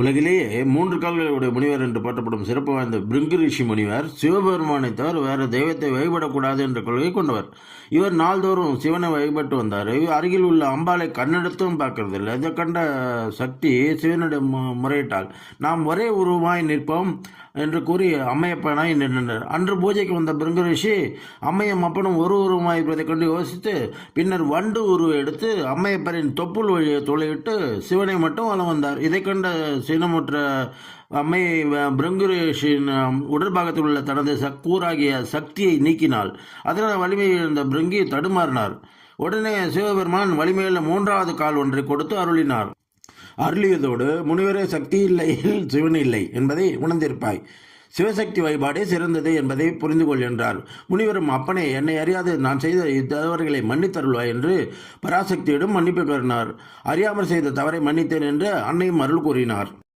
உலகிலேயே மூன்று கால்களுடைய முனிவர் என்று போற்றப்படும் சிறப்பு வாய்ந்த பிருங்கு ரிஷி முனிவர் சிவபெருமானை தவிர வேறு தெய்வத்தை வழிபடக்கூடாது என்ற கொள்கை கொண்டவர். இவர் நாள்தோறும் சிவனை வழிபட்டு வந்தார். இவர் அருகில் உள்ள அம்பாளை கண்ணெடுத்தும் பார்க்கறதில்லை. இதை கண்ட சக்தி சிவனிடம் முறையிட்டால் நாம் ஒரே உருவமாய் நிற்போம். என்று கூறி அம்மையப்பனாய் நின்றனர் அன்று பூஜைக்கு வந்த பிருங்கு ரிஷி அம்மையும் அப்பனும் ஒரு உருவமாய் இருப்பதைக் கண்டு யோசித்து பின்னர் வண்டு உருவை எடுத்து அம்மையப்பரின் தொப்புள் வழியை துளையிட்டு சிவனை மட்டும் வலம் வந்தார். இதை கண்ட சினமுற்ற அம்மை வ- உடற்பாகத்தில் உள்ள தனது சக்- கூறாகிய சக்தியை நீக்கினாள். அதனால் வலிமையில் இருந்த பிருங்கி தடுமாறினார். உடனே சிவபெருமான் வலிமையில் மூன்றாவது கால் ஒன்றை கொடுத்து அருளினார். அருளியதோடு முனிவரே சக்தி இல்லை சிவன் இல்லை என்பதை உணர்ந்திருப்பாய். சிவசக்தி வழிபாடே சிறந்தது என்பதை புரிந்து கொள் என்றார். முனிவரும் அப்பனே என்னை அறியாது நான் செய்த இத்தவறுகளை மன்னித்தருள்வாய் என்று பராசக்தியிடம் மன்னிப்பு பெறினார் அறியாமல் செய்த தவறை மன்னித்தேன் என்று அன்னையும் அருள் கூறினார்.